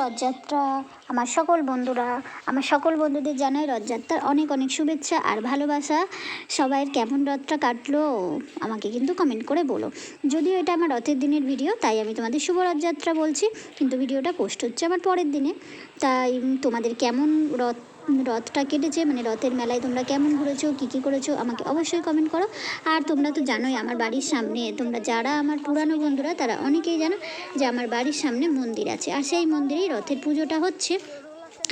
রথযাত্রা, আমার সকল বন্ধুরা, আমার সকল বন্ধুদের জানাই রথযাত্রার অনেক অনেক শুভেচ্ছা আর ভালোবাসা। সবাইয়ের কেমন রথটা কাটলো, আমাকে কিন্তু কমেন্ট করে বলো। যদিও এটা আমার রথের দিনের ভিডিও তাই আমি তোমাদের শুভ রথযাত্রা বলছি। কিন্তু ভিডিওটা পোস্ট হচ্ছে আমার পরের দিনে। তাই তোমাদের কেমন রথ রথটা কেটেছে মানে রথের মেলায় তোমরা কেমন ঘুরেছো, কী কী করেছ, আমাকে অবশ্যই কমেন্ট করো। আর তোমরা তো জানোই আমার বাড়ির সামনে, তোমরা যারা আমার পুরানো বন্ধুরা, তারা অনেকেই জানো যে আমার বাড়ির সামনে মন্দির আছে। আর সেই মন্দিরেই রথের পুজোটা হচ্ছে।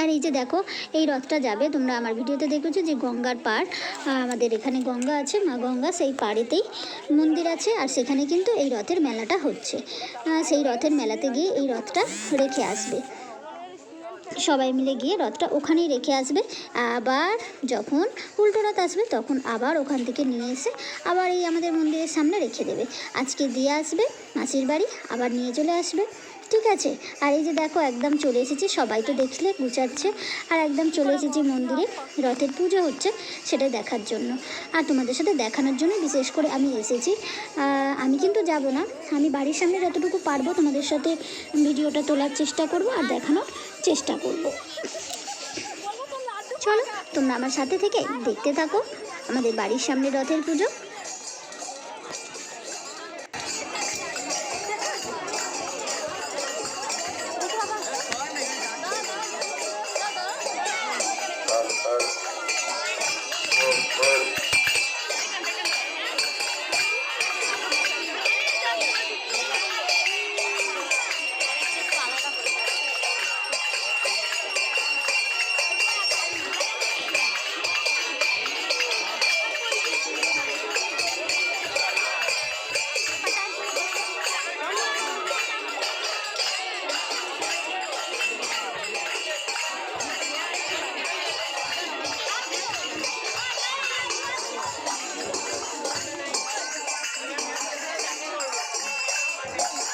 আর এই যে দেখো, এই রথটা যাবে, তোমরা আমার ভিডিওতে দেখেছ যে গঙ্গার পাড় আমাদের এখানে গঙ্গা আছে, মা গঙ্গা সেই পাড়েতেই মন্দির আছে। আর সেখানে কিন্তু এই রথের মেলাটা হচ্ছে। সেই রথের মেলাতে গিয়ে এই রথটা রেখে আসবে। সবাই মিলে গিয়ে রথটা ওখানেই রেখে আসবে। আবার যখন উল্টো রথ আসবে, তখন আবার ওখান থেকে নিয়ে এসে আবার এই আমাদের মন্দিরের সামনে রেখে দেবে। আজকে দিয়ে আসবে, মাসির বাড়ি, আবার নিয়ে চলে আসবে। ঠিক আছে? আর এই যে দেখো, একদম চলে এসেছি, সবাই তো দেখলে, গুছাচ্ছে। আর একদম চলে এসেছি মন্দিরে, রথের পুজো হচ্ছে সেটা দেখার জন্য। আর তোমাদের সাথে দেখানোর জন্য বিশেষ করে আমি এসেছি। আমি কিন্তু যাব না। আমি বাড়ির সামনে যতটুকু পারব তোমাদের সাথে ভিডিওটা তোলার চেষ্টা করব আর দেখানোর। চেষ্টা করব। চলো তোমরা আমার সাথে থেকে দেখতে থাকো আমাদের বাড়ির সামনে রথের পুজো।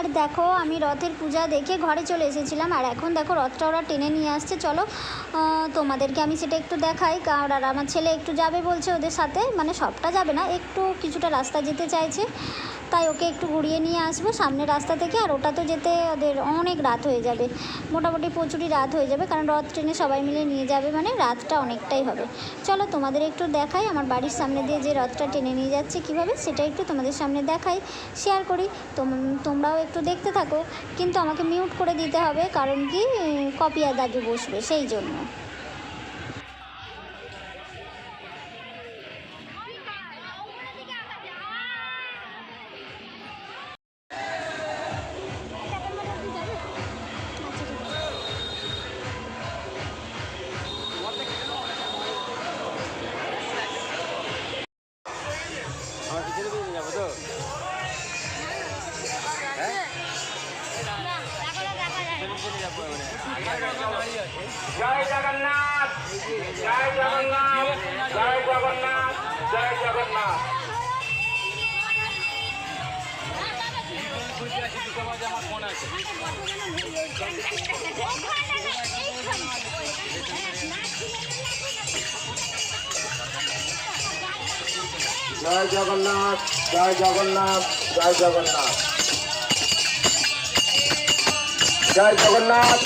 আর দেখো, আমি রথের পূজা দেখে ঘরে চলে এসেছিলাম। আর এখন দেখো, রথটা ওরা টেনে নিয়ে আসছে। চলো তোমাদেরকে আমি সেটা একটু দেখাই। কারণ আর আমার ছেলে একটু যাবে বলছে ওদের সাথে। মানে সবটা যাবে না, একটু কিছুটা রাস্তা যেতে চাইছে। তাই ওকে একটু ঘুরিয়ে নিয়ে আসব সামনের রাস্তা থেকে, আর ওটা তো যেতে ওদের অনেক রাত হয়ে যাবে। মোটামুটি প্রচুরই রাত হয়ে যাবে, কারণ রথ ট্রেনে সবাই মিলে নিয়ে যাবে মানে রাতটা অনেকটাই হবে। চলো তোমাদের একটু দেখাই আমার বাড়ির সামনে দিয়ে যে রথটা টেনে নিয়ে যাচ্ছে কীভাবে, সেটা একটু তোমাদের সামনে দেখাই শেয়ার করি। তোমরাও একটু দেখতে থাকো, কিন্তু আমাকে মিউট করে দিতে হবে, কারণ কি, কপিয়া দাদু বসবে, সেই জন্য। আমার ফোন আছে। জয় জগন্নাথ জয় জগন্নাথ জয় জগন্নাথ। জয় জগন্নাথ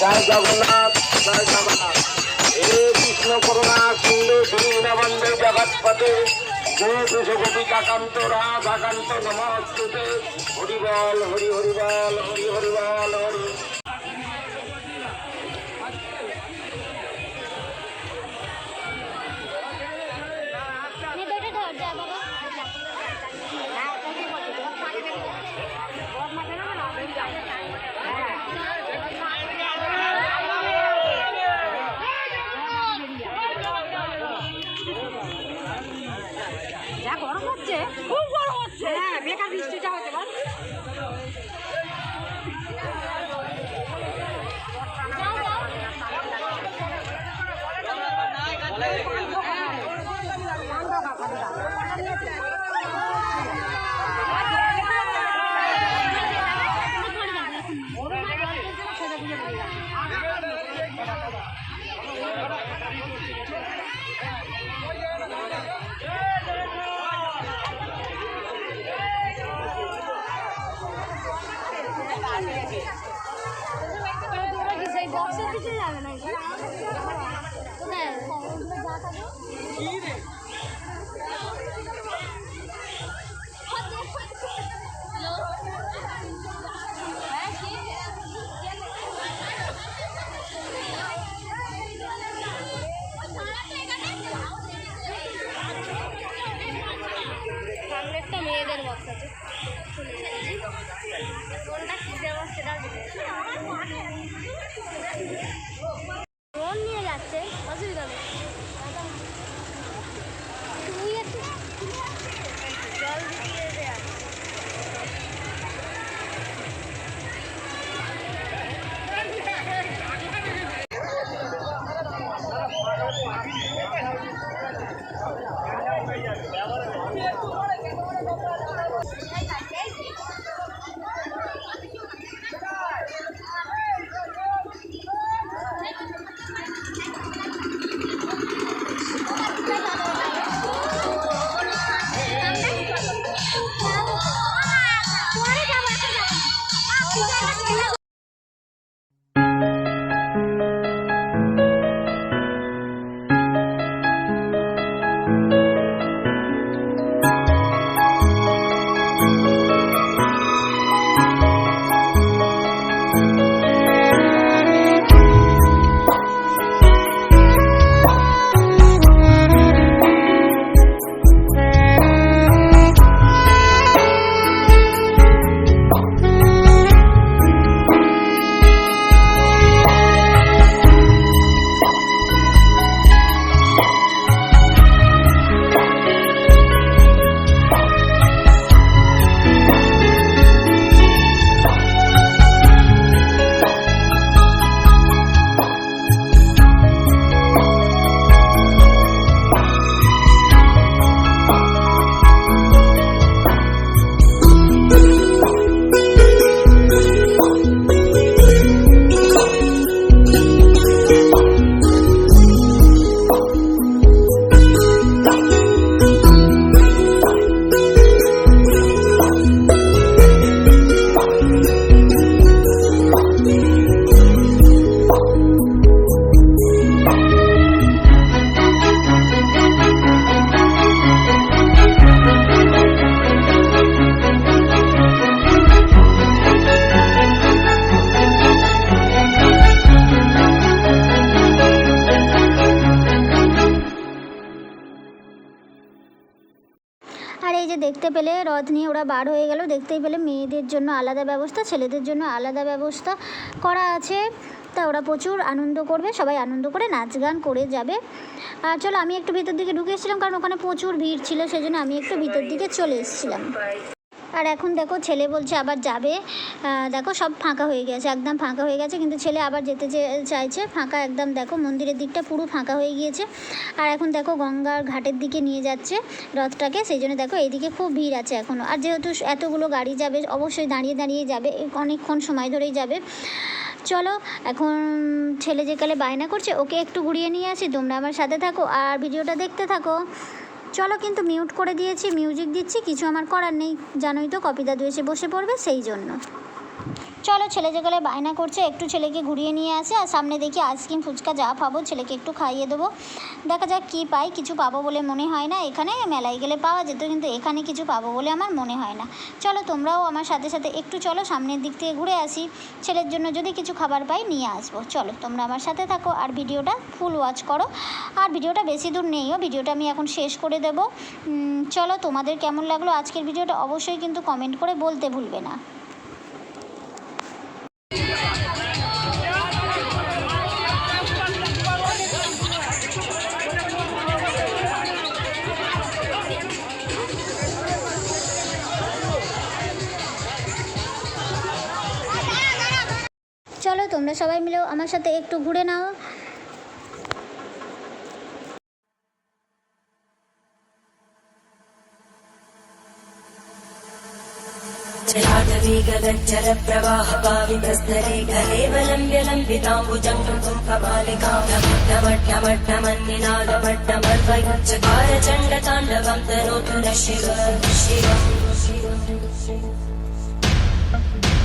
জয় জগন্নাথ জয় জগন্নাথ। হে কৃষ্ণ করুণা সিন্ধু দীনবন্ধে জগৎপতে জয় বিশ্বপতি কাকান্ত রাধাকান্ত নমস্তুতে। হরি বল হরি হরিবল হরি হরি হরি। গরম হচ্ছে। খুব গরম হচ্ছে। হ্যাঁ বেকার বৃষ্টিটা হতে পারে। দেখতে পেলে রথ নিয়ে ওরা বার হয়ে গেল। দেখতেই পেলে মেয়েদের জন্য আলাদা ব্যবস্থা, ছেলেদের জন্য আলাদা ব্যবস্থা করা আছে। তা ওরা প্রচুর আনন্দ করবে, সবাই আনন্দ করে নাচ গান করে যাবে। আর চলো আমি একটু ভিতর দিকে ঢুকে এসেছিলাম, কারণ ওখানে প্রচুর ভিড় ছিল সেই জন্য আমি একটু ভিতর দিকে চলে এসেছিলাম। আর এখন দেখো ছেলে বলছে আবার যাবে। দেখো সব ফাঁকা হয়ে গেছে, একদম ফাঁকা হয়ে গেছে, কিন্তু ছেলে আবার যেতে চাইছে, ফাঁকা একদম দেখো মন্দিরের দিকটা পুরো ফাঁকা হয়ে গিয়েছে। আর এখন দেখো গঙ্গার ঘাটের দিকে নিয়ে যাচ্ছে রথটাকে, সেই জন্য দেখো এইদিকে খুব ভিড় আছে এখনও আর যেহেতু এতগুলো গাড়ি যাবে, অবশ্যই দাঁড়িয়ে দাঁড়িয়ে যাবে অনেকক্ষণ সময় ধরেই যাবে। চলো, এখন ছেলে যে কালে বায়না করছে, ওকে একটু ঘুরিয়ে নিয়ে আসি, তোমরা আমার সাথে থাকো আর ভিডিওটা দেখতে থাকো। চলো কিন্তু মিউট করে দিয়েছি মিউজিক দিচ্ছি, কিছু আমার করার নেই। জানোই তো কপি দাদু এসে বসে পড়বে, সেই জন্য। চলো ছেলে যে গেলে বায়না করছে, একটু ছেলেকে ঘুরিয়ে নিয়ে আসে, আর সামনে দেখি আইসক্রিম, ফুচকা যা পাবো, ছেলেকে একটু খাইয়ে দেবো। দেখা যাক কী পাই, কিছু পাবো বলে মনে হয় না, এখানে মেলায় গেলে পাওয়া যেত, কিন্তু এখানে কিছু পাবো বলে আমার মনে হয় না। চলো তোমরাও আমার সাথে সাথে একটু চলো, সামনের দিক থেকে ঘুরে আসি, ছেলের জন্য যদি কিছু খাবার পাই নিয়ে আসব। চলো তোমরা আমার সাথে থাকো, আর ভিডিওটা ফুল ওয়াচ করো। আর ভিডিওটা বেশি দূর নেইও, ভিডিওটা আমি এখন শেষ করে দেবো। চলো তোমাদের কেমন লাগল আজকের ভিডিওটা অবশ্যই কিন্তু কমেন্ট করে বলতে ভুলবে না। তোমরা সবাই মিলেও আমার সাথে একটু ঘুরে নাও जलाटवीगदज्जलप्रवाहपावितस्तरे गलेवलम्ब्य लम्बिताम्बुजङ्गं कपालिकां नमट्टमट्टमन्निनादमट्टमर्वयुच्चकार चण्डताण्डवं तनोतु न शिव शिव जटाकटाः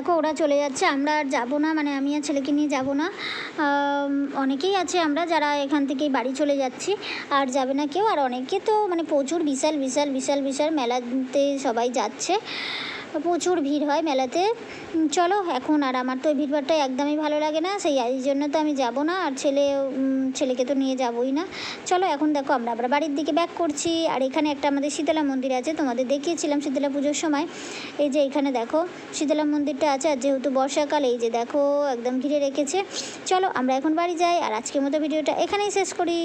দেখো, ওরা চলে যাচ্ছে, আমরা আর যাব না মানে আমি আর ছেলেকে নিয়ে যাব না। অনেকেই আছে আমরা যারা এখান থেকে বাড়ি চলে যাচ্ছি, আর যাবে না কেউ। আর অনেকে তো মানে প্রচুর বিশাল বিশাল বিশাল বিশাল মেলাতে সবাই যাচ্ছে। প্রচুর ভিড় হয় মেলাতে। চলো, এখন আর আমার তো ওই ভিড়ভাড়টা একদমই ভালো লাগে না, সেই এই জন্য তো আমি যাব না, আর ছেলে ছেলেকে তো নিয়ে যাবই না। চলো, এখন দেখো, আমরা আবার বাড়ির দিকে ব্যাক করছি, আর এখানে একটা আমাদের শীতলা মন্দির আছে, তোমাদের দেখিয়েছিলাম শীতলা পুজোর সময়। এই যে এখানে দেখো, শীতলা মন্দিরটা আছে, আর যেহেতু বর্ষাকাল, এই যে দেখো, একদম ঘিরে রেখেছে। চলো, আমরা এখন বাড়ি যাই, আর আজকের মতো ভিডিওটা এখানেই শেষ করি।